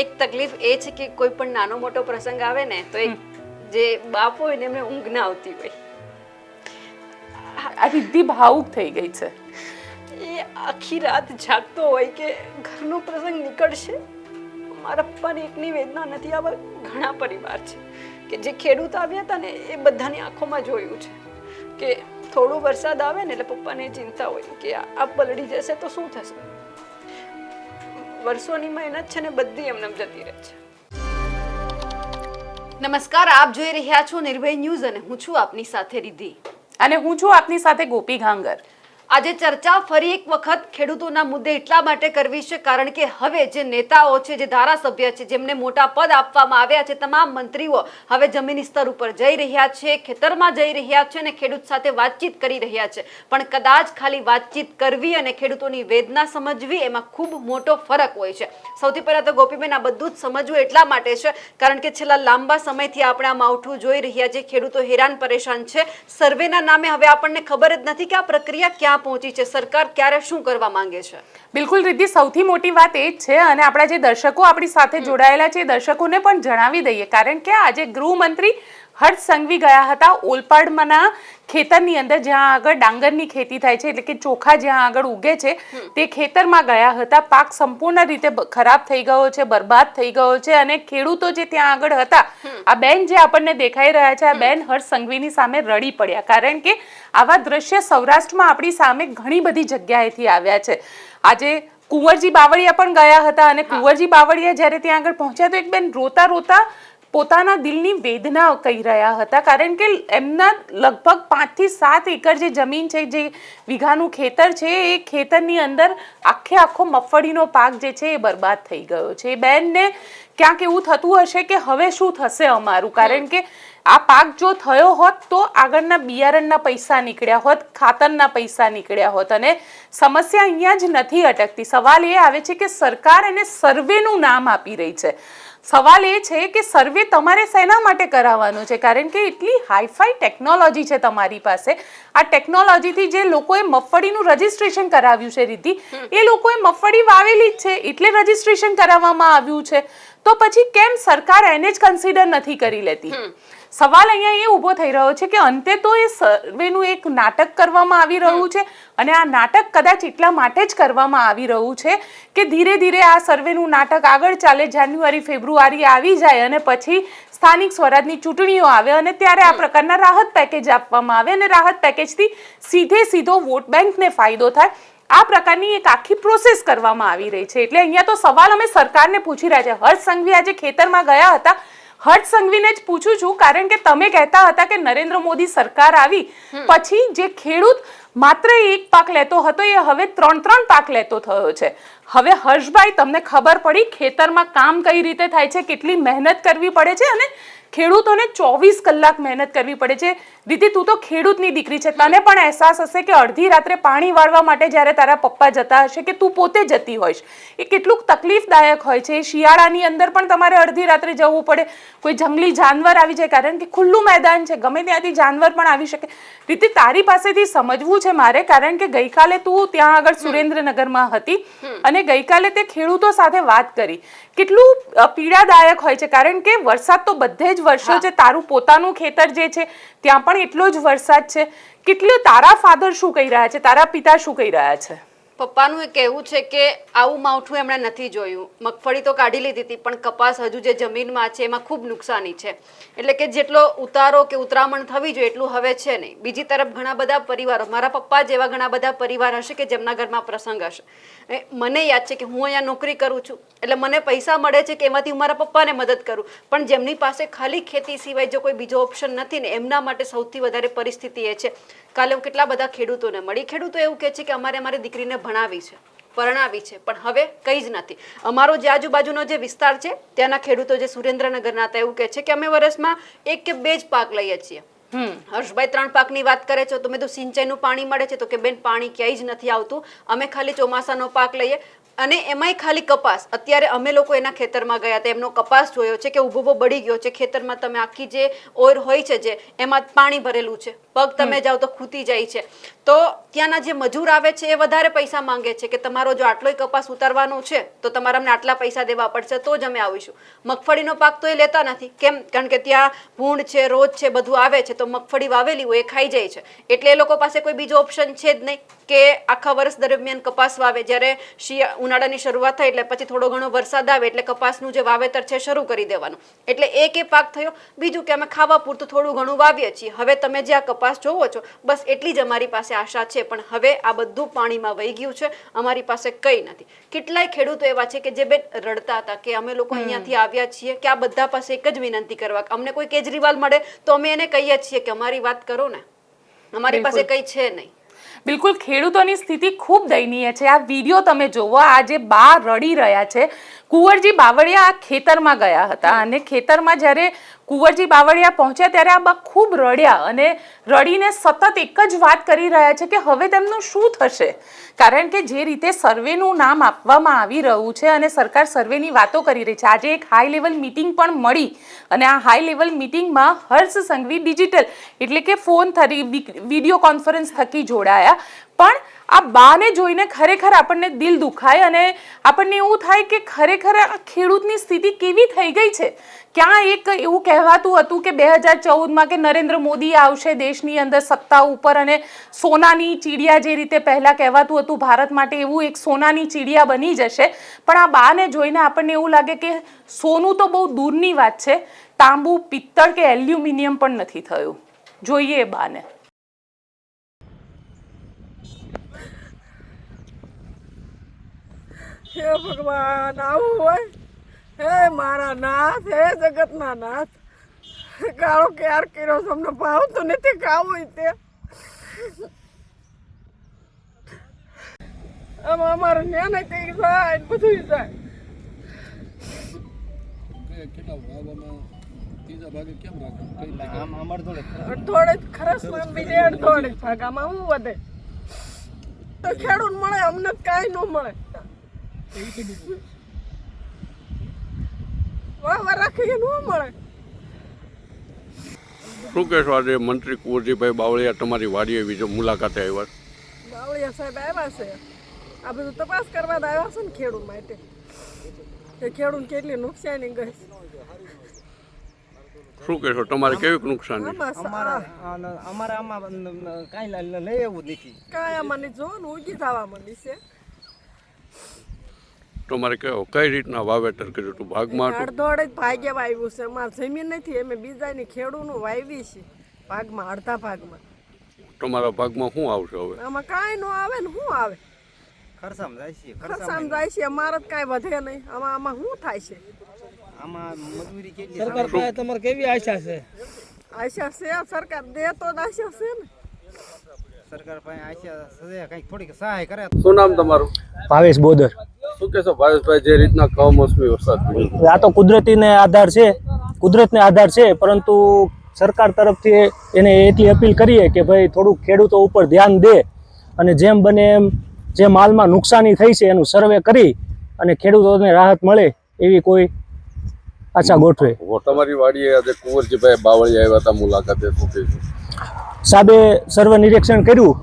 એક તકલીફ એ છે કે કોઈ પણ નાનો મોટો પ્રસંગ આવે ને તો એક જે બાપ હોય ને એમને ઊંઘ ના આવતી હોય. આ રિદ્ધિ ભાવુક થઈ ગઈ છે. એ આખી રાત જાગતો હોય કે ઘરનો પ્રસંગ નીકળશે? મારા પપ્પાની એકની વેદના નથી આવા ઘણા પરિવાર છે કે જે ખેડૂત આવ્યા હતા ને એ બધાની આંખોમાં જોયું છે કે થોડું વરસાદ આવે ને એટલે પપ્પાને ચિંતા હોય કે આ આ પલળી જશે તો શું થશે? વર્ષોની મહેનત છે ને બધી એમને જતી રહે છે. નમસ્કાર આપ જોઈ રહ્યા છો નિર્ભય ન્યૂઝ અને હું છું આપની સાથે રિદ્ધિ. અને હું છું આપની સાથે ગોપી ઘાંગર. આજે ચર્ચા ફરી એક વખત ખેડૂતોના મુદ્દે એટલા માટે કરવી છે, કારણ કે હવે જે નેતાઓ છે, જે ધારાસભ્ય છે, જેમને મોટા પદ આપવામાં આવ્યા છે, તમામ મંત્રીઓ હવે જમીની સ્તર ઉપર જઈ રહ્યા છે, ખેતરમાં જઈ રહ્યા છે અને ખેડૂત સાથે વાતચીત કરી રહ્યા છે. પણ કદાચ ખાલી વાતચીત કરવી અને ખેડૂતોની વેદના સમજવી એમાં ખૂબ મોટો ફરક હોય છે. સૌથી પહેલાં તો ગોપીબેન, આ બધું જ સમજવું એટલા માટે છે, કારણ કે છેલ્લા લાંબા સમયથી આપણે આ માવઠું જોઈ રહ્યા છે, ખેડૂતો હેરાન પરેશાન છે. સર્વેના નામે હવે આપણને ખબર જ નથી કે આ પ્રક્રિયા ક્યાં પહોંચી છે? સરકાર ક્યારે શું કરવા માંગે છે? બિલકુલ રિદ્ધિ સૌથી મોટી વાત એ જ છે અને આપણા જે દર્શકો આપણી સાથે જોડાયેલા છે એ દર્શકોને પણ જણાવી દઈએ. કારણ કે આજે ગૃહમંત્રી હર્ષ સંઘવી ગયા હતા. ઓલપાડમાંના ખેતરની અંદર જ્યાં આગળ ડાંગરની ખેતી થાય છે એટલે કે ચોખા જ્યાં આગળ ઉગે છે તે ખેતરમાં ગયા હતા. પાક સંપૂર્ણ રીતે ખરાબ થઈ ગયો છે બરબાદ થઈ ગયો છે અને ખેડૂતો જે ત્યાં આગળ હતા આ બેન જે આપણને દેખાઈ રહ્યા છે આ બેન હર્ષ સંઘવીની સામે રડી પડ્યા. કારણ કે આવા દ્રશ્ય સૌરાષ્ટ્રમાં આપણી સામે ઘણી બધી જગ્યાએથી આવ્યા છે. આજે કુંવરજી બાવળિયા પણ ગયા હતા અને કુંવરજી બાવળિયા જ્યારે ત્યાં આગળ પહોંચ્યા તો એક બેન રોતા રોતા પોતાના દિલની વેદના કહી રહ્યા હતા. કારણ કે એમના લગભગ પાંચથી સાત એકર જે જમીન છે, જે વીઘાનું ખેતર છે, એ ખેતરની અંદર આખે આખો મગફળીનો પાક જે છે, એ બરબાદ થઈ ગયો છે. એ બેનને ક્યાંક એવું થતું હશે કે હવે શું થશે અમારું? કારણ કે આ પાક જો થયો હોત તો આગળના બિયારણના પૈસા નીકળ્યા હોત, ખાતરના પૈસા નીકળ્યા હોત અને સમસ્યા અહીંયા જ નથી અટકતી. સવાલ એ આવે છે કે સરકાર એને સર્વેનું નામ આપી રહી છે. સવાલ એ છે કે સર્વે તમારે શેના માટે કરાવવાનો છે? કારણ કે એટલી હાઈફાઈ ટેકનોલોજી છે તમારી પાસે. આ ટેકનોલોજીથી જે લોકોએ મગફળીનું રજીસ્ટ્રેશન કરાવ્યું છે રીતિ એ લોકોએ મગફળી વાવેલી જ છે એટલે રજીસ્ટ્રેશન કરાવવામાં આવ્યું છે. તો પછી કેમ સરકાર એને જ કન્સિડર નથી કરી લેતી? સવાલ અહીંયા એ ઊભો થઈ રહ્યો છે કે અંતે તો એ સર્વેનું એક નાટક કરવામાં આવી રહ્યું છે અને આ નાટક કદાચ એટલા માટે જ કરવામાં આવી રહ્યું છે કે ધીરે ધીરે આ સર્વેનું નાટક આગળ ચાલે જાન્યુઆરી ફેબ્રુઆરી આવી જાય અને પછી સ્થાનિક સ્વરાજની ચૂંટણીઓ આવે અને ત્યારે આ પ્રકારના રાહત પેકેજ આપવામાં આવે અને રાહત પેકેજથી સીધે સીધો વોટ બેંકને ફાયદો થાય. આ પ્રકારની એક આખી પ્રોસેસ કરવામાં આવી રહી છે. એટલે અહીંયા તો સવાલ અમે સરકારને પૂછી રહ્યા છે. હર્ષ સંઘવી આજે ખેતરમાં ગયા હતા. હર્ષ સંઘવીને જ પૂછું છું કારણ કે તમે કહેતા હતા કે નરેન્દ્ર મોદી સરકાર આવી પછી જે ખેડૂત માત્ર એક પાક લેતો હતો એ હવે ત્રણ ત્રણ પાક લેતો થયો છે. હવે હર્ષભાઈ તમને ખબર પડી ખેતરમાં કામ કઈ રીતે થાય છે કેટલી મહેનત કરવી પડે છે અને ખેડૂતોને ચોવીસ કલાક મહેનત કરવી પડે છે. દીદી તું તો ખેડૂતની દીકરી છે. તને પણ અહેસાસ હશે કે અડધી રાત્રે પાણી વાળવા માટે જ્યારે તારા પપ્પા જતા હશે કે તું પોતે જતી હોઈશ. એ કેટલુંક તકલીફદાયક હોય છે. શિયાળાની અંદર પણ તમારે અડધી રાત્રે જવું પડે. કોઈ જંગલી જાનવર આવી જાય કારણ કે ખુલ્લું મેદાન છે. ગમે ત્યાંથી જાનવર પણ આવી શકે. દીદી તારી પાસેથી સમજવું છે મારે કારણ કે ગઈકાલે તું ત્યાં આગળ સુરેન્દ્રનગરમાં હતી અને ગઈકાલે તે ખેડૂતો સાથે વાત કરી. કેટલું પીડાદાયક હોય છે. કારણ કે વરસાદ તો બધે જ વર્ષો છે. તારું પોતાનું ખેતર જે છે ત્યાં પણ એટલો જ વરસાદ છે. કેટલું તારા ફાધર શું કહી રહ્યા છે? તારા પિતા શું કહી રહ્યા છે? પપ્પાનું એ કહેવું છે કે આવું માવઠું એમણે નથી જોયું. મગફળી તો કાઢી લીધી હતી, પણ કપાસ હજુ જે જમીનમાં છે એમાં ખૂબ નુકસાની છે. એટલે કે જેટલો ઉતારો કે ઉતરામણ થવી જોઈએ એટલું હવે છે નહીં. બીજી તરફ ઘણા બધા પરિવારો, મારા પપ્પા જેવા ઘણા બધા પરિવાર હશે કે જેમના ઘરમાં પ્રસંગ હશે. મને યાદ છે કે હું અહીંયા નોકરી કરું છું, એટલે મને પૈસા મળે છે કે એમાંથી હું મારા પપ્પાને મદદ કરું. પણ જેમની પાસે ખાલી ખેતી સિવાય જો કોઈ બીજો ઓપ્શન નથી ને, એમના માટે સૌથી વધારે પરિસ્થિતિ એ છે કાલે હું કેટલા બધા ખેડૂતોને મળી. ખેડૂતો એવું કહે છે કે અમારે અમારી દીકરીને ભણાવી છે પરણાવી છે પણ હવે કંઈ જ નથી. અમારો જે આજુબાજુનો જે વિસ્તાર છે ત્યાંના ખેડૂતો જે સુરેન્દ્રનગરના હતા એવું કહે છે કે અમે વર્ષમાં એક કે બે જ પાક લઈએ છીએ. હમ. હર્ષભાઈ ત્રણ પાકની વાત કરે છે તો મેં તો સિંચાઈનું પાણી મળે છે તો કે બેન પાણી ક્યાંય જ નથી આવતું. અમે ખાલી ચોમાસાનો પાક લઈએ. અને એમાંય ખાલી કપાસ. અત્યારે અમે લોકો એના ખેતરમાં ગયા હતા એમનો કપાસ જોયો છે કે ઊભો બળી ગયો છે. ખેતરમાં તમે આખી જે ઓર હોય છે જે એમાં પાણી ભરેલું છે. પગ તમે જાઓ તો ખૂતી જાય છે. તો ત્યાંના જે મજૂર આવે છે એ વધારે પૈસા માંગે છે કે તમારો જો આટલોય કપાસ ઉતારવાનો છે તો તમારે અમને આટલા પૈસા દેવા પડશે તો જ અમે આવીશું. મગફળીનો પાક તો એ લેતા નથી. કેમ? કારણ કે ત્યાં ભૂંડ છે રોજ છે બધું આવે છે. તો મગફળી વાવેલી હોય એ ખાઈ જાય છે. એટલે એ લોકો પાસે કોઈ બીજો ઓપ્શન છે જ નહીં. કે આખા વર્ષ દરમિયાન કપાસ વાવે. જ્યારે શિયા ઉનાળાની શરૂઆત થાય એટલે પછી થોડો ઘણો વરસાદ આવે એટલે કપાસનું જે વાવેતર છે શરૂ કરી દેવાનું. એટલે એક એ પાક થયો. બીજું કે અમે ખાવા પૂરતું થોડું ઘણું વાવીએ છીએ. હવે તમે જે આ કપાસ જોવો છો બસ એટલી જ અમારી પાસે આશા છે. પણ હવે આ બધું પાણીમાં વહી ગયું છે. અમારી પાસે કંઈ નથી. કેટલાય ખેડૂતો એવા છે કે જે બેન રડતા હતા કે અમે લોકો અહીંયાથી આવ્યા છીએ કે આ બધા પાસે એક જ વિનંતી કરવા અમને કોઈ કેજરીવાલ મળે તો અમે એને કહીએ છીએ કે અમારી વાત કરો ને. અમારી પાસે કંઈ છે નહીં. બિલકુલ ખેડૂતોની સ્થિતિ ખૂબ દયનીય છે. આ વીડિયો તમે જોવો આ જે બા રડી રહ્યા છે. કુંવરજી બાવળિયા આ ખેતરમાં ગયા હતા અને ખેતરમાં જ્યારે કુંવરજી બાવળિયા પહોંચ્યા ત્યારે આ બા ખૂબ રડ્યા અને રડીને સતત એક જ વાત કરી રહ્યા છે કે હવે તેમનું શું થશે? કારણ કે જે રીતે સર્વેનું નામ આપવામાં આવી રહ્યું છે અને સરકાર સર્વેની વાતો કરી રહી છે. આજે એક હાઈ લેવલ મીટિંગ પણ મળી અને આ હાઈ લેવલ મીટિંગમાં હર્ષ સંઘવી ડિજિટલ એટલે કે ફોન થકી વીડિયો કોન્ફરન્સ થકી જોડાયા. પણ આ બાને જોઈને ખરેખર આપણને દિલ દુખાય અને આપણને એવું થાય કે ખરેખર આ ખેડૂતની સ્થિતિ કેવી થઈ ગઈ છે? ક્યાં એક એવું કહેવાતું હતું કે બે હજાર ચૌદમાં કે નરેન્દ્ર મોદી આવશે દેશની અંદર સત્તા ઉપર અને સોનાની ચીડિયા જે રીતે પહેલાં કહેવાતું હતું ભારત માટે એવું એક સોનાની ચીડિયા બની જશે. પણ આ બાને જોઈને આપણને એવું લાગે કે સોનું તો બહુ દૂરની વાત છે. તાંબુ, પિત્તળ કે એલ્યુમિનિયમ પણ નથી થયું. જોઈએ બાને. હે ભગવાન આવું હોય? હે મારા નાથ હે જગતના નાથ. કાળો ક્યાર કર્યો છે? ભાવ તો નથી ખાવું તે. આમ અમારે ન્યાને કઈ જાય બધું જાય. કેટલા વાવવામાં ત્રીજા ભાગે કેમ રાખો? આમ અમારે થોડે અડધોડે જ ખરસમાં બીજે શું વધે. તો ખેડૂત મળે અમને કાંઈ ન મળે. શું કહેશો આજે મંત્રી કુંવરજીભાઈ બાવળિયા તમારી વાડીએ વિશે મુલાકાતે આવ્યા છે? બાવળિયા સાહેબ આવ્યા છે. આ બધું તપાસ કરવા આવ્યા છે ને ખેડૂત માટે. કે ખેડૂત કેટલી નુકસાની ગઈ. શું કહેશો તમારે કેવીક નુકસાન છે? આમાં અમારા આમાં કાંઈ લઈ એવું નથી કાયામાં જો ને ઉગી થવા માંડી છે. તમારે કહો કઈ રીતના વાવેતર કર્યું હતું ભાગમાં અડધોડ જ ભાગે વાવ્યું છે. અમારે જમીન નથી અમે બીજાની ખેડૂનું વાવી છે ભાગમાં અડધા ભાગમાં. તમારા ભાગમાં શું આવશે હવે? આમાં કાંઈ ન આવે ને શું આવે? ખરસામ જાય છે ખરસામ જાય છે અમારે જ કાંઈ વધે નહીં. આમાં આમાં શું થાય છે? આમાં મજૂરી કેટલી સરકાર પાસે તમારે કેવી આશા છે? આશા છે સરકાર દે તો આશા છે ને. સરકાર પાસે આશા કંઈક થોડીક સહાય કરે. શું નામ તમારું? ભાવેશ બોદર. શું કહેશો ભાવેશભાઈ જે રીતના કમોસમી વરસાદ આ તો કુદરતીને આધાર છે કુદરતને આધાર છે પરંતુ સરકાર તરફથી એને એટલી અપીલ કરીએ કે ભાઈ થોડુંક ખેડૂતો ઉપર ધ્યાન દે અને જેમ બને એમ જે માલમાં નુકસાની થઈ છે એનું સર્વે કરી અને ખેડૂતોને રાહત મળે એવી કોઈ આશા ગોઠવે. તમારી વાડીએ આજે કુંવરજીભાઈ બાવળિયા આવ્યા હતા મુલાકાતે શું કહેશો? સાહેબે સર્વે નિરીક્ષણ કર્યું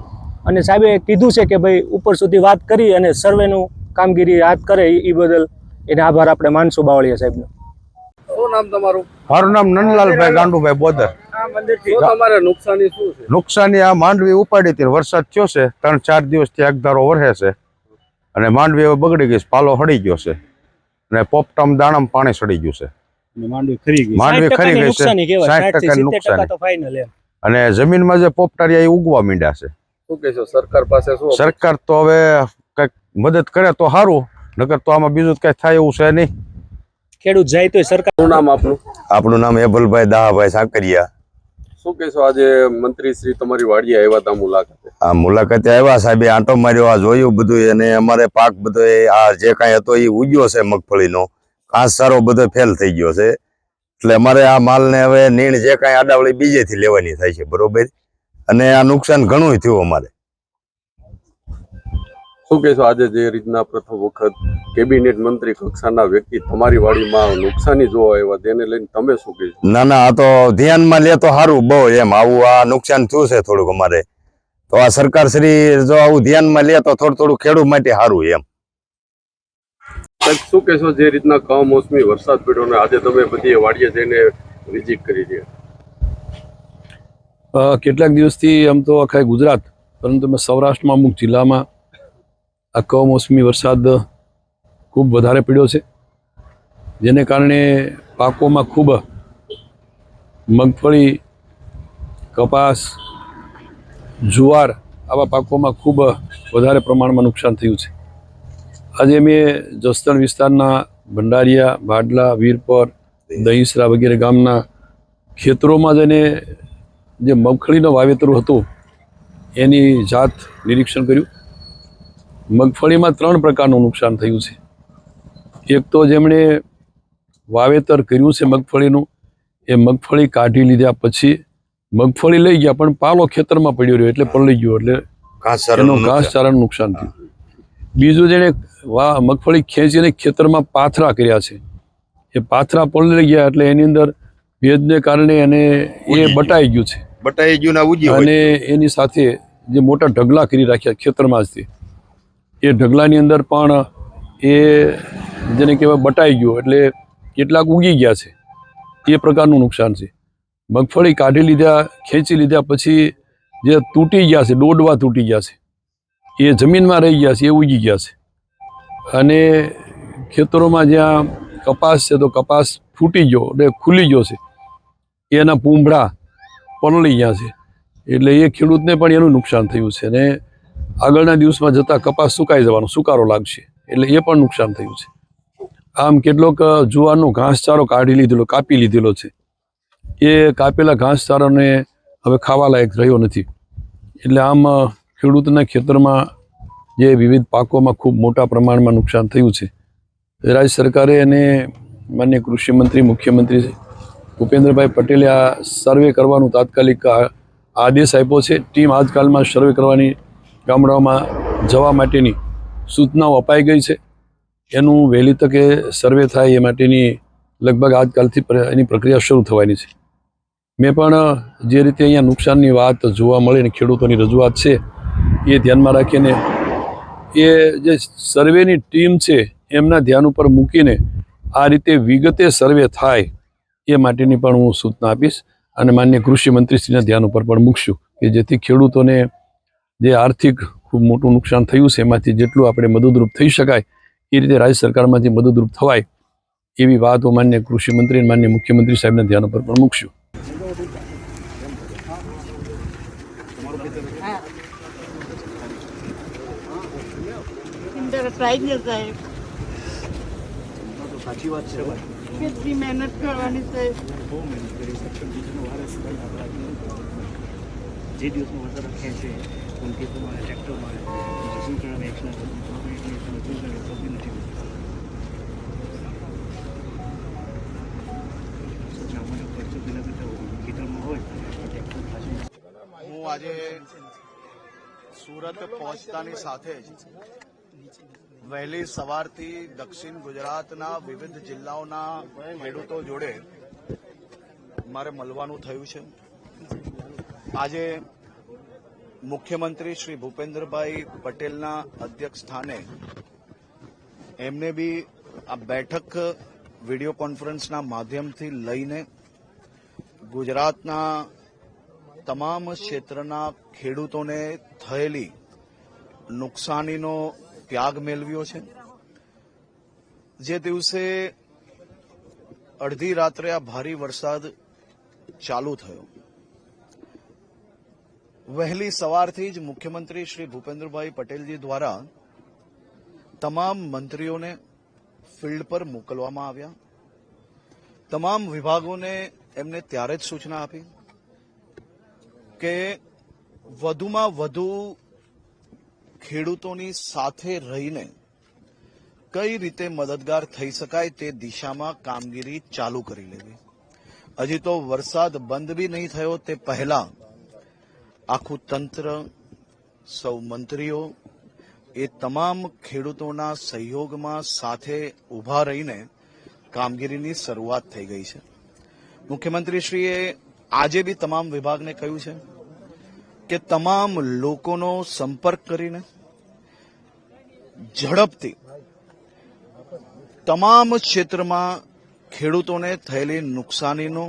અને સાહેબે કીધું છે કે ભાઈ ઉપર સુધી વાત કરી અને સર્વેનું કામગીરી હાથ કરે એ બદલ એને આભાર આપણે માનશું બાવળીયા સાહેબનો. શું નામ તમારું? મારું નામ નંદલાલભાઈ ગાંડુભાઈ બોદર. નુકસાની શું છે? નુકસાની આ માંડવી ઉપાડી હતી વરસાદ થયો છે ત્રણ ચાર દિવસથી એકધારો વરસે છે. અને માંડવી હવે બગડી ગઈ છે પાલો હળી ગયો છે. અને પોપટમ દાણમ પાણી સડી ગયું છે. માંડવી ખરી ગઈ. માંડવી ખરી ગઈ છે. 60% નુકસાની. નુકસાની. અને જમીનમાં જે પોપટારિયા એ ઉગવા માંડ્યા છે. શું કહેશો સરકાર પાસે શું સરકાર તો હવે કંઈક મદદ કરે તો સારું નકર તો આમાં બીજું કઈ થાય એવું છે નહીં. ખેડૂત જાય તો સરકાર શું નામ આપનું? આપણું નામ એબલભાઈ દાહાભાઈ સાકરિયા. શું કહેશો આજે મંત્રી શ્રી તમારી વાડીએ આવ્યા હતા મુલાકાતે? આ મુલાકાતે આવ્યા સાહેબે આંટો માર્યો આ જોયું બધું અને અમારે પાક બધો આ જે કાંઈ હતો એ ઉગ્યો છે મગફળીનો. ઘાસ સારો બધો ફેલ થઈ ગયો છે. એટલે અમારે આ માલને હવે નીણ જે કાંઈ આડાવળી બીજેથી લેવાની થાય છે બરોબર? અને આ નુકસાન ઘણું થયું અમારે. શું કહેશો આજે જે રીતના પ્રથમ વખત કેબિનેટ મંત્રી કક્ષાના વ્યક્તિ તમારી વાડીમાં નુકસાની જોવા આવ્યા તેને લઈને તમે શું કહેશો? ના ના આ તો ધ્યાનમાં લે તો સારું બહુ એમ આવું આ નુકસાન થયું છે થોડુંક અમારે. તો આ સરકાર શ્રી જો આવું ધ્યાનમાં લે તો થોડું થોડું ખેડૂત માટે સારું એમ. શું કહેશો જે રીતના કમોસમી વરસાદ પડ્યો ને આજે તમે બધી વાડીએ જઈને વિઝિટ કરી રહ્યા કેટલાક દિવસથી આમ તો આખા ગુજરાત, પરંતુ મેં સૌરાષ્ટ્રમાં અમુક જિલ્લામાં આ કમોસમી વરસાદ ખૂબ વધારે પડ્યો છે. જેને કારણે પાકોમાં ખૂબ મગફળી, કપાસ, જુવાર આવા પાકોમાં ખૂબ વધારે પ્રમાણમાં નુકસાન થયું છે. આજે મેં જસદણ વિસ્તારના ભંડારિયા ભાડલા વીરપર દહીસરા વગેરે ગામના ખેતરોમાં જઈને જે મગફળીનો વાવેતર હતું એની જાત નિરીક્ષણ કર્યું. મગફળીમાં ત્રણ પ્રકારનું નુકસાન થયું છે. એક તો જેમણે વાવેતર કર્યું છે મગફળીનું એ મગફળી કાઢી લીધા પછી મગફળી લઈ ગયા પણ પાલો ખેતરમાં પડ્યો રહ્યો એટલે પલળી ગયો એટલે ઘાસ ઘાસચારાનું નુકસાન થયું. બીજું જેણે વા મગફળી ખેંચીને ખેતરમાં પાથરા કર્યા છે. એ પાથરા પલળી ગયા એટલે એની અંદર ભેજને કારણે એને એ બટાઈ ગયું છે. બટાઈ ગયું ના અને એની સાથે જે મોટા ઢગલા કરી રાખ્યા ખેતરમાં જ એ ઢગલાની અંદર પણ એ જેને કહેવાય બટાઈ ગયો એટલે કેટલાક ઉગી ગયા છે. એ પ્રકારનું નુકસાન છે. મગફળી કાઢી લીધા ખેંચી લીધા પછી જે તૂટી ગયા છે દોડવા તૂટી ગયા છે. એ જમીનમાં રહી ગયા છે, એ ઉગી ગયા છે. અને ખેતરોમાં જ્યાં કપાસ છે તો કપાસ ફૂટી ગયો એટલે ખુલી ગયો છે. એના પૂંભળા પલળી ગયા છે. એટલે એ ખેડૂતને પણ એનું નુકસાન થયું છે અને આગળના દિવસમાં જતાં કપાસ સુકાઈ જવાનો સુકારો લાગશે. એટલે એ પણ નુકસાન થયું છે. આમ કેટલોક જુવારનો ઘાસચારો કાઢી લીધેલો, કાપી લીધેલો છે. એ કાપેલા ઘાસચારાને હવે ખાવા લાયક રહ્યો નથી. એટલે આમ ખેડૂતના ખેતરમાં જે વિવિધ પાકોમાં ખૂબ મોટા પ્રમાણમાં નુકસાન થયું છે, રાજ્ય સરકારે અને માન્ય કૃષિમંત્રી મુખ્યમંત્રી ભૂપેન્દ્રભાઈ પટેલે આ સર્વે કરવાનું તાત્કાલિક આદેશ આપ્યો છે. ટીમ આજકાલમાં સર્વે કરવાની ગામડાઓમાં જવા માટેની સૂચનાઓ અપાઈ ગઈ છે. એનું વહેલી તકે સર્વે થાય એ માટેની લગભગ આજકાલથી એની પ્રક્રિયા શરૂ થવાની છે. મેં પણ જે રીતે અહીંયા નુકસાનની વાત જોવા મળે ને ખેડૂતોની રજૂઆત છે એ ધ્યાનમાં રાખીને એ જે સર્વેની ટીમ છે એમના ધ્યાન ઉપર મૂકીને આ રીતે વિગતે સર્વે થાય એ માટેની પણ હું સૂચના આપીશ અને માન્ય કૃષિ મંત્રીશ્રીના ધ્યાન ઉપર પણ મૂકશું કે જેથી ખેડૂતોને જે આર્થિક ખૂબ મોટું નુકસાન થયું છે, એમાંથી જેટલું આપણે મદદરૂપ થઈ શકાય, એ રીતે રાજ્ય સરકારમાંથી મદદરૂપ થવાય એવી વાતો માન્ય કૃષિ મંત્રી અને માન્ય મુખ્યમંત્રી સાહેબના ધ્યાન ઉપર પણ મૂકશું. ટ્રાઈ છે સાહેબ સાચી વાત છે કેટલી મહેનત કરવાની છે જે દિવસમાં વરસાદ ખેંચે ઉનકે તો મારે ટ્રેક્ટર મારે જસું કરવા એક્શન નથી સામાન્ય ખર્ચો પેલા કરતા ખેતરમાં હોય તો ટ્રેક્ટર પાછું હું આજે સુરત પહોંચતાની સાથે જ વહેલી સવારથી દક્ષિણ ગુજરાતના વિવિધ જિલ્લાઓના ખેડૂતો જોડે મારે મળવાનું થયું છે. આજે મુખ્યમંત્રી શ્રી ભૂપેન્દ્રભાઈ પટેલના અધ્યક્ષ સ્થાને એમને બી આ બેઠક વીડિયો કોન્ફરન્સના માધ્યમથી લઈને ગુજરાતના તમામ ક્ષેત્રના ખેડૂતોને થયેલી નુકસાનીનો ત્યાગ મેળવ્યો છે. જે દિવસે અડધી રાત્રે આ ભારે વરસાદ ચાલુ થયો. વહેલી સવારથી જ મુખ્યમંત્રી શ્રી ભૂપેન્દ્રભાઈ પટેલજી દ્વારા તમામ મંત્રીઓને ફિલ્ડ પર મોકલવામાં આવ્યા. તમામ વિભાગોને એમને ત્યારે જ સૂચના આપી કે વધુમાં વધુ ખેડૂતોની સાથે રહીને કઈ રીતે મદદગાર થઈ શકાય તે દિશામાં કામગીરી ચાલુ કરી લેવી. હજી તો વરસાદ બંધ બી નહીં થયો તે પહેલા આખું તંત્ર, સૌ મંત્રીઓ એ તમામ ખેડૂતોના સહયોગમાં સાથે ઊભા રહીને કામગીરીની શરૂઆત થઈ ગઈ છે. મુખ્યમંત્રીશ્રીએ આજે બી તમામ વિભાગને કહ્યું છે કે તમામ લોકોનો સંપર્ક કરીને, ઝડપથી તમામ ક્ષેત્રમાં ખેડૂતોને થયેલી નુકસાનીનો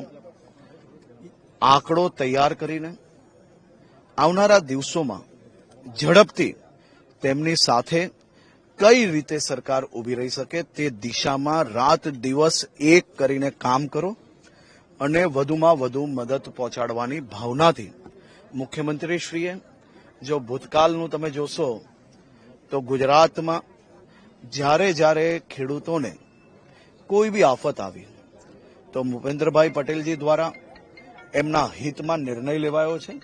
આંકડો તૈયાર કરીને, આવનારા દિવસોમાં ઝડપથી તેમની સાથે કઈ રીતે સરકાર ઊભી રહી શકે તે દિશામાં રાત દિવસ એક કરીને કામ કરો અને વધુમાં વધુ મદદ પહોંચાડવાની ભાવનાથી મુખ્યમંત્રીશ્રીએ જો ભૂતકાળનું તમે જોશો, તો ગુજરાતમાં જ્યારે જ્યારે ખેડૂતોને કોઈ બી આફત આવી, તો ભૂપેન્દ્રભાઈ પટેલજી દ્વારા એમના હિતમાં નિર્ણય લેવાયો છે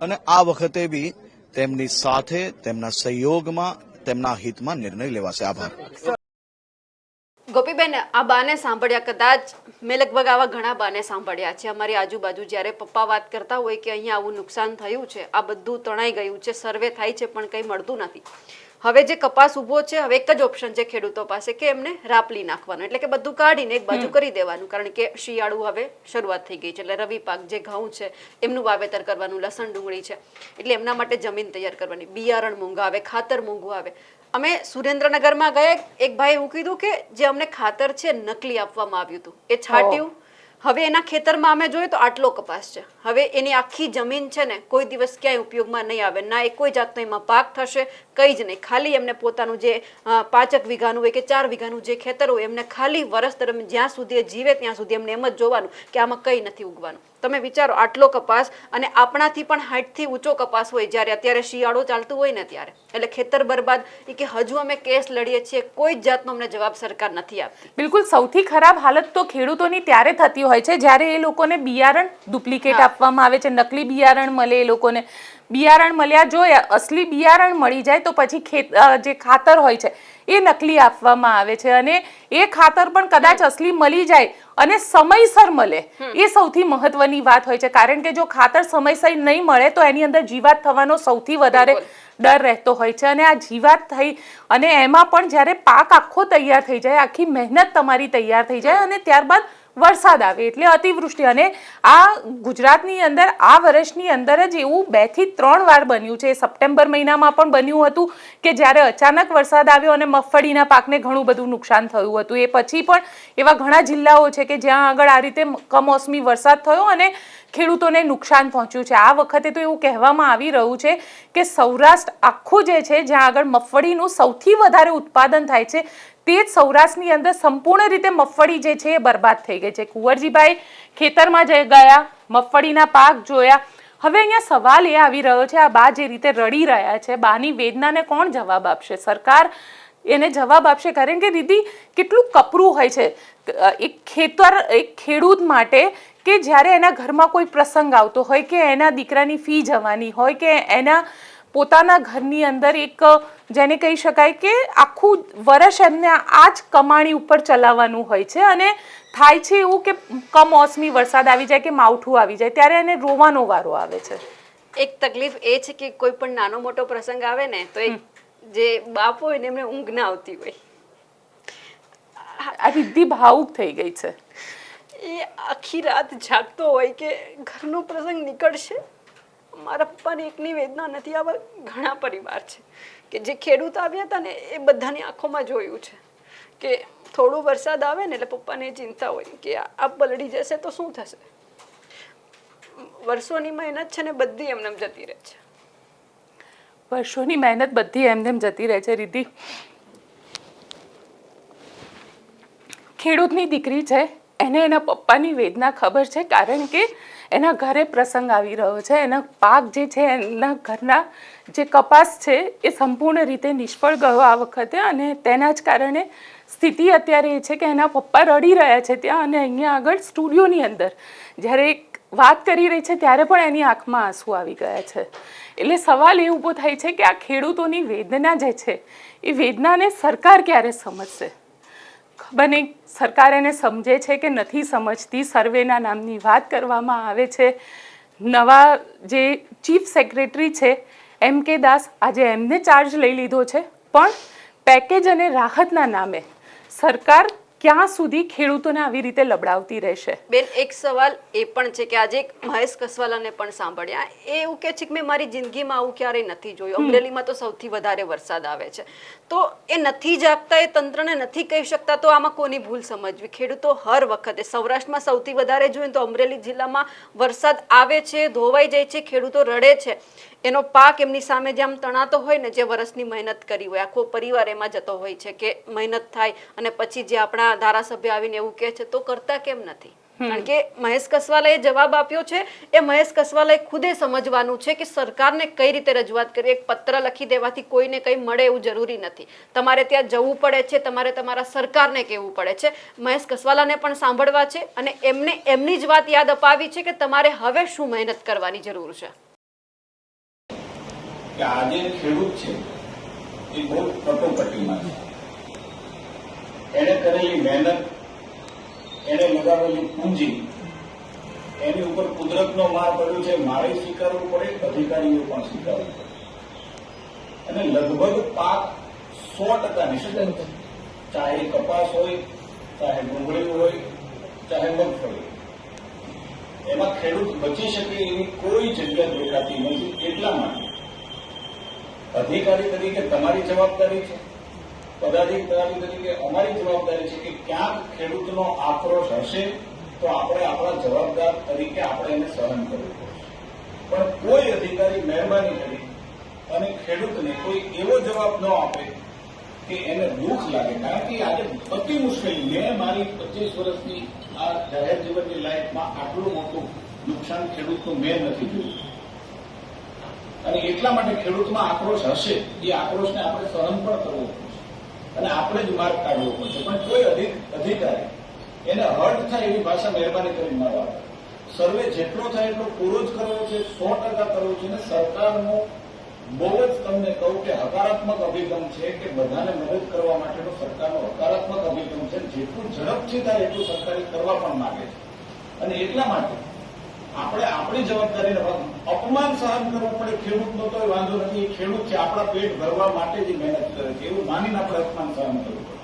અને આ વખતે બી તેમની સાથે, તેમના સહયોગમાં, તેમના હિતમાં નિર્ણય લેવાશે. આભાર. ગોપીબેન આ બાને સાંભળ્યા કદાચ મેં લગભગ આવા ઘણા બાને સાંભળ્યા છે. અમારી આજુબાજુ જ્યારે પપ્પા વાત કરતા હોય કે અહીંયા આવું નુકસાન થયું છે આ બધું તણાઈ ગયું છે સર્વે થાય છે પણ કંઈ મળતું નથી. હવે જે કપાસ ઊભો છે હવે એક જ ઓપ્શન છે ખેડૂતો પાસે કે એમને રાપલી નાખવાનું. એટલે કે બધું કાઢીને એક બાજુ કરી દેવાનું કારણ કે શિયાળુ હવે શરૂઆત થઈ ગઈ છે. એટલે રવિ પાક જે ઘઉં છે એમનું વાવેતર કરવાનું લસણ ડુંગળી છે. એટલે એમના માટે જમીન તૈયાર કરવાની. બિયારણ મોંઘા આવે ખાતર મોંઘું આવે. અમે સુરેન્દ્રનગરમાં ગયા એક ભાઈ એવું કીધું કે જે અમને ખાતર છે નકલી આપવામાં આવ્યું હતું. એ છાંટ્યું. હવે એના ખેતરમાં અમે જોયું તો આટલો કપાસ છે. હવે એની આખી જમીન છે ને કોઈ દિવસ ક્યાંય ઉપયોગમાં નહીં આવે. ના એ કોઈ જાતનો એમાં પાક થશે કંઈ જ નહીં. ખાલી એમને પોતાનું જે પાંચક વીઘાનું હોય કે ચાર વીઘાનું જે ખેતર હોય એમને ખાલી વરસ દરમિયાન જ્યાં સુધી જીવે ત્યાં સુધી એમને એમ જ જોવાનું કે આમાં કંઈ નથી ઉગવાનું. તમે વિચારો આટલો કપાસ અને આપણાથી પણ હાઈટથી ઊંચો કપાસ હોય જ્યારે અત્યારે શિયાળો ચાલતું હોય ને ત્યારે. એટલે ખેતર બરબાદ એ કે હજુ અમે કેસ લડીએ છીએ કોઈ જ જાતનો અમને જવાબ સરકાર નથી આપતી. બિલકુલ સૌથી ખરાબ હાલત તો ખેડૂતોની ત્યારે થતી હોય છે જ્યારે એ લોકોને બિયારણ ડુપ્લિકેટ આપવામાં આવે છે નકલી બિયારણ મળે એ લોકોને. બિયારણ મળ્યા જો અસલી બિયારણ મળી જાય તો પછી ખેત જે ખાતર હોય છે એ નકલી આપવામાં આવે છે અને એ ખાતર પણ કદાચ અસલી મળી જાય અને સમયસર મળે. એ સૌથી મહત્વની વાત હોય છે. કારણ કે જો ખાતર સમયસર નહીં મળે તો એની અંદર જીવાત થવાનો સૌથી વધારે ડર રહેતો હોય છે. અને આ જીવાત થઈ અને એમાં પણ જ્યારે પાક આખો તૈયાર થઈ જાય આખી મહેનત તમારી તૈયાર થઈ જાય અને ત્યારબાદ વરસાદ આવે એટલે અતિવૃષ્ટિ. અને આ ગુજરાતની અંદર, આ વર્ષની અંદર જ એવું બેથી ત્રણ વાર બન્યું છે. સપ્ટેમ્બર મહિનામાં પણ બન્યું હતું કે જ્યારે અચાનક વરસાદ આવ્યો અને મગફળીના પાકને ઘણું બધું નુકસાન થયું હતું. એ પછી પણ એવા ઘણા જિલ્લાઓ છે કે જ્યાં આગળ આ રીતે કમોસમી વરસાદ થયો અને ખેડૂતોને નુકસાન પહોંચ્યું છે. આ વખતે તો એવું કહેવામાં આવી રહ્યું છે કે સૌરાષ્ટ્ર આખું જે છે, જ્યાં આગળ મગફળીનું સૌથી વધારે ઉત્પાદન થાય છે તે જ સૌરાષ્ટ્રની અંદર સંપૂર્ણ રીતે મગફળી જે છે એ બરબાદ થઈ ગઈ છે. કુંવરજીભાઈ ખેતરમાં જઈ ગયા, મગફળીના પાક જોયા. હવે અહીંયા સવાલ એ આવી રહ્યો છે, આ બા જે રીતે રડી રહ્યા છે, બાની વેદનાને કોણ જવાબ આપશે? સરકાર એને જવાબ આપશે? કારણ કે દીદી, કેટલું કપરું હોય છે. એક ખેતર, એક ખેડૂત માટે કે જ્યારે એના ઘરમાં કોઈ પ્રસંગ આવતો હોય કે એના દીકરાની ફી જવાની હોય કે એના પોતાના ઘરની અંદર એક જેને કહી શકાય કે આખું વર્ષ એમને આ જ કમાણી ઉપર ચલાવવાનું હોય છે અને થાય છે એવું કે કમોસમી વરસાદ આવી જાય કે માવઠું આવી જાય ત્યારે એને રોવાનો વારો આવે છે. એક તકલીફ એ છે કે કોઈ પણ નાનો મોટો પ્રસંગ આવે ને તો એ જે બાપ હોય ને એમને ઊંઘ ના આવતી હોય. આ રિદ્ધિ ભાવુક થઈ ગઈ છે. એ આખી રાત જાગતો હોય કે ઘરનો પ્રસંગ નીકળશે? મારા પપ્પાની એકની વેદના નથી. આવા ઘણા પરિવાર છે કે જે ખેડૂત આવ્યા હતા ને, એ બધાની આંખોમાં જોયું છે કે થોડો વરસાદ આવે ને, એટલે પપ્પાને ચિંતા હોય કે આ પલળી જશે તો શું થશે? વર્ષોની મહેનત છે ને, બધી એમને જતી રહે છે. વર્ષોની મહેનત બધી એમને જતી રહે છે, રીધિ. ખેડૂતની દીકરી છે, એને એના પપ્પાની વેદના ખબર છે, કારણ કે એના ઘરે પ્રસંગ આવી રહ્યો છે. એના પાક જે છે, એના ઘરના જે કપાસ છે, એ સંપૂર્ણ રીતે નિષ્ફળ ગયો આ વખતે અને તેના જ કારણે સ્થિતિ અત્યારે એ છે કે એના પપ્પા રડી રહ્યા છે ત્યાં અને અહીંયા આગળ સ્ટુડિયોની અંદર. જ્યારે એક વાત કરી રહી છે, ત્યારે પણ એની આંખમાં આંસુ આવી ગયા છે. એટલે સવાલ એ ઊભો થાય છે કે આ ખેડૂતોની વેદના જે છે, એ વેદનાને સરકાર ક્યારે સમજશે? ખબર નહીં સરકાર એને સમજે છે કે નથી સમજતી, સર્વેના નામની વાત કરવામાં આવે છે. નવા જે ચીફ સેક્રેટરી છે, એમ કે દાસ આજે એમને ચાર્જ લઈ લીધો છે, પણ પેકેજ અને રાહતના નામે સરકાર ક્યાં સુધી ખેડૂતોને આવી રીતે લબડાવતી રહેશે? બેન એક સવાલ એ પણ છે કે આજે એક મહેશ કસવાલાને પણ સાંભળ્યા. એ એવું કે છે કે મેં મારી જિંદગીમાં આવું ક્યારેય નથી જોયું. અમરેલીમાં તો સૌથી વધારે વરસાદ આવે છે. તો એ નથી જાગતા એ તંત્રને નથી કહી શકતા તો આમાં કોની ભૂલ સમજવી? ખેડૂતો હર વખતે સૌરાષ્ટ્રમાં સૌથી વધારે જોઈએ તો અમરેલી જિલ્લામાં વરસાદ આવે છે ધોવાઈ જાય છે ખેડૂતો રડે છે. એનો પાક એમની સામે જેમ તણાતો હોય ને જે વર્ષની મહેનત કરી હોય આખો પરિવાર એમાં જતો હોય છે કે મહેનત થાય અને પછી જે આપણા ધારાસભ્ય આવીને એવું કહે છે તો કરતા કેમ નથી? કારણ કે મહેશ કસવાલાએ જવાબ આપ્યો છે એ મહેશ કસવાલાએ ખુદે સમજવાનું છે કે સરકારને કઈ રીતે રજૂઆત કરી એક પત્ર લખી દેવાથી કોઈને કંઈ મળે એવું જરૂરી નથી. તમારે ત્યાં જવું પડે છે તમારે તમારા સરકારને કહેવું પડે છે. મહેશ કસવાલાને પણ સાંભળવા છે અને એમને એમની જ વાત યાદ અપાવી છે કે તમારે હવે શું મહેનત કરવાની જરૂર છે? કે આજે ખેડૂત છે, એ બહુ કટોકટીમાં છે. એને કરેલી મહેનત એને લગાવેલી પૂંજી, એની ઉપર કુદરતનો માર પડ્યો છે. મારે સ્વીકારવું પડે, અધિકારીઓ પણ સ્વીકારવું પડે. અને લગભગ પાક સો ટકા નિષેધન છે. ચાહે કપાસ હોય, ચાહે ડુંગળી હોય, ચાહે મગફળી એમાં ખેડૂત બચી શકે એવી કોઈ જગ્યા દેખાતી નથી એટલા માટે અધિકારી તરીકે તમારી જવાબદારી છે. પદાધિકારી તરીકે અમારી જવાબદારી છે કે ક્યાંક ખેડૂતનો આક્રોશ હશે તો આપણે આપણા જવાબદાર તરીકે આપણે એને સહન કરવું પડશે. પણ કોઈ અધિકારી મહેરબાની કરી અને ખેડૂતને કોઈ એવો જવાબ ન આપે કે એને દુઃખ લાગે. કારણ કે આજે અતિ મુશ્કેલી. મેં મારી પચીસ વર્ષની આ જાહેર જીવનની લાઈફમાં આટલું મોટું નુકસાન ખેડૂતનું મેં નથી જોયું. અને એટલા માટે ખેડૂતમાં આક્રોશ હશે, એ આક્રોશને આપણે સહન પણ કરવો પડશે. અને આપણે જ માર્ગ કાઢવો પડશે. પણ કોઈ અધિક, અધિકારી એને હર્ટ થાય એવી ભાષા મહેરબાની કરી ન વાપરે. સર્વે જેટલો થાય એટલો પૂરો જ કરવો છે, સો ટકા કરવો છે. અને સરકારનો બહુ જ તમને કહું કે હકારાત્મક અભિગમ છે કે બધાને મદદ કરવા માટેનો સરકારનો હકારાત્મક અભિગમ છે. જેટલું ઝડપથી થાય એટલું સરકારી કરવા પણ માંગે છે. અને એટલા માટે આપણે આપણી જવાબદારી અપમાન સહન કરવું પડે, ખેડૂતનો તો વાંધો નથી. ખેડૂત છે, આપણા પેટ ભરવા માટે જ મહેનત કરે છે. એવું માનીને આપણે અપમાન સહન કરવું પડે.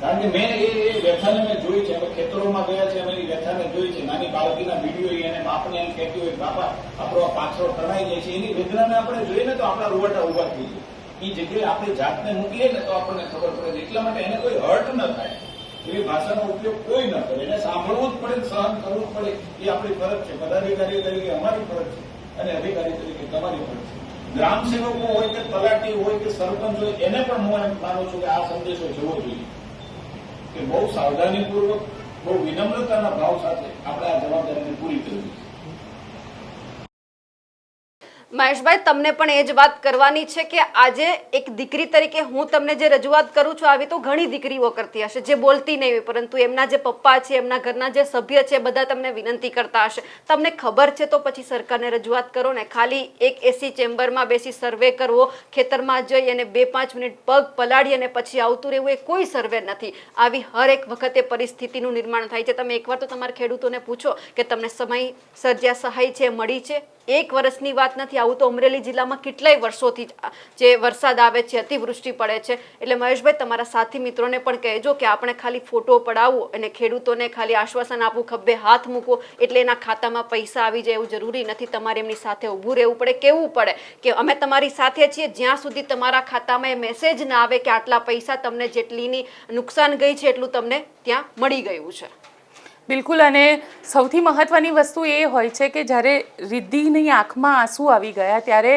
કારણ કે મેં એ વ્યથાને મેં જોઈ છે. ખેતરોમાં ગયા છે, અમે એ વ્યથાને જોઈ છે. નાની બાળકીના વીડિયો એને બાપને એમ કહેતી હોય બાપા, આપણો પાછળ તણાઈ જાય છે. એની વેદનાને આપણે જોઈએ તો આપણા રૂવાટા ઊભા થઈ જાય. એ જગ્યાએ આપણે જાતને મૂકીએ ને તો આપણને ખબર પડે. એટલા માટે એને કોઈ હર્ટ ન થાય. એવી ભાષાનો ઉપયોગ કોઈ ન કરે. એને સાંભળવું જ પડે સહન કરવું જ પડે. એ આપણી ફરજ છે. પદાધિકારી તરીકે અમારી ફરજ છે અને અધિકારી તરીકે તમારી ફરજ છે. ગ્રામ સેવકો હોય કે તલાટી હોય કે સરપંચ હોય, એને પણ હું એમ માનું છું કે આ સંદેશો જવો જોઈએ. કે બહુ સાવધાનીપૂર્વક, બહુ વિનમ્રતાના ભાવ સાથે આપણે આ જવાબદારીને પૂરી કરવી મહેશભાઈ, તમને પણ એ જ વાત કરવાની છે કે આજે એક દીકરી તરીકે હું તમને જે રજૂઆત કરું છું, આવી તો ઘણી દીકરીઓ કરતી હશે, જે બોલતી નહીં હોય, પરંતુ એમના જે પપ્પા છે, એમના ઘરના જે સભ્ય છે બધા તમને વિનંતી કરતા હશે. તમને ખબર છે તો પછી સરકારને રજૂઆત કરો ને, ખાલી એક એસી ચેમ્બરમાં બેસી સર્વે કરવો, ખેતરમાં જઈ અને બે પાંચ મિનિટ પગ પલાળી અને પછી આવતું રહેવું, એ કોઈ સર્વે નથી. આવી હર એક વખતે પરિસ્થિતિનું નિર્માણ થાય છે. તમે એકવાર તો તમારા ખેડૂતોને પૂછો કે તમને સમય, સર્જ્યા સહાય છે, મળી છે? એક વર્ષની વાત નથી, આવું તો અમરેલી જિલ્લામાં કેટલાય વર્ષોથી જે વરસાદ આવે છે, અતિવૃષ્ટિ પડે છે. એટલે મહેશભાઈ, તમારા સાથી મિત્રોને પણ કહેજો કે આપણે ખાલી ફોટો પડાવવો અને ખેડૂતોને ખાલી આશ્વાસન આપવું, ખભે હાથ મૂકવો, એટલે એના ખાતામાં પૈસા આવી જાય એવું જરૂરી નથી. તમારે એમની સાથે ઊભું રહેવું પડે કેવું પડે કે અમે તમારી સાથે છીએ, જ્યાં સુધી તમારા ખાતામાં એ મેસેજ ના આવે કે આટલા પૈસા તમને જેટલીની નુકસાન ગઈ છે, એટલું તમને ત્યાં મળી ગયું છે. બિલકુલ, અને સૌથી મહત્વની વસ્તુ એ હોય છે કે જ્યારે રિદ્ધિની આંખમાં આંસુ આવી ગયા, ત્યારે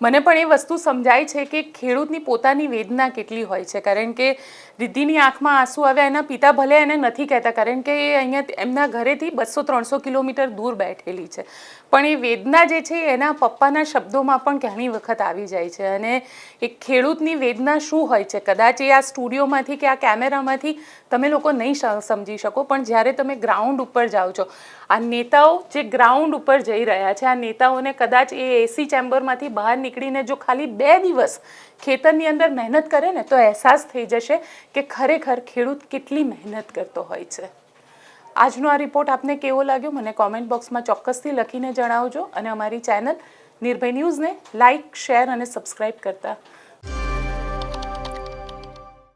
મને પણ એ વસ્તુ સમજાય છે કે ખેડૂતની પોતાની વેદના કેટલી હોય છે. કારણ કે રિદ્ધિની આંખમાં આંસુ આવ્યા એના પિતા ભલે એને નથી કહેતા, કારણ કે એ અહીંયા એમના ઘરેથી બસો ત્રણસો કિલોમીટર દૂર બેઠેલી છે. પણ એ વેદના જે છે એ એના પપ્પાના શબ્દોમાં પણ ઘણી વખત આવી જાય છે. અને એક ખેડૂતની વેદના શું હોય છે? કદાચ એ આ સ્ટુડિયોમાંથી કે આ કેમેરામાંથી તમે લોકો નહીં સમજી શકો, પણ જ્યારે તમે ગ્રાઉન્ડ ઉપર જાઓ છો આ નેતાઓ જે ગ્રાઉન્ડ ઉપર જઈ રહ્યા છે, આ નેતાઓને કદાચ એ એસી ચેમ્બરમાંથી બહાર નીકળીને જો ખાલી બે દિવસ ખેતરની અંદર મહેનત કરે ને, તો અહેસાસ થઈ જશે કે ખરેખર ખેડૂત કેટલી મહેનત કરતો હોય છે. આજનો આ રિપોર્ટ આપને કેવો લાગ્યો? મને કોમેન્ટ બોક્સમાં ચોક્કસથી લખીને જણાવજો અને અમારી ચેનલ નિર્ભય ન્યૂઝને લાઇક શેર અને સબસ્ક્રાઈબ કરતા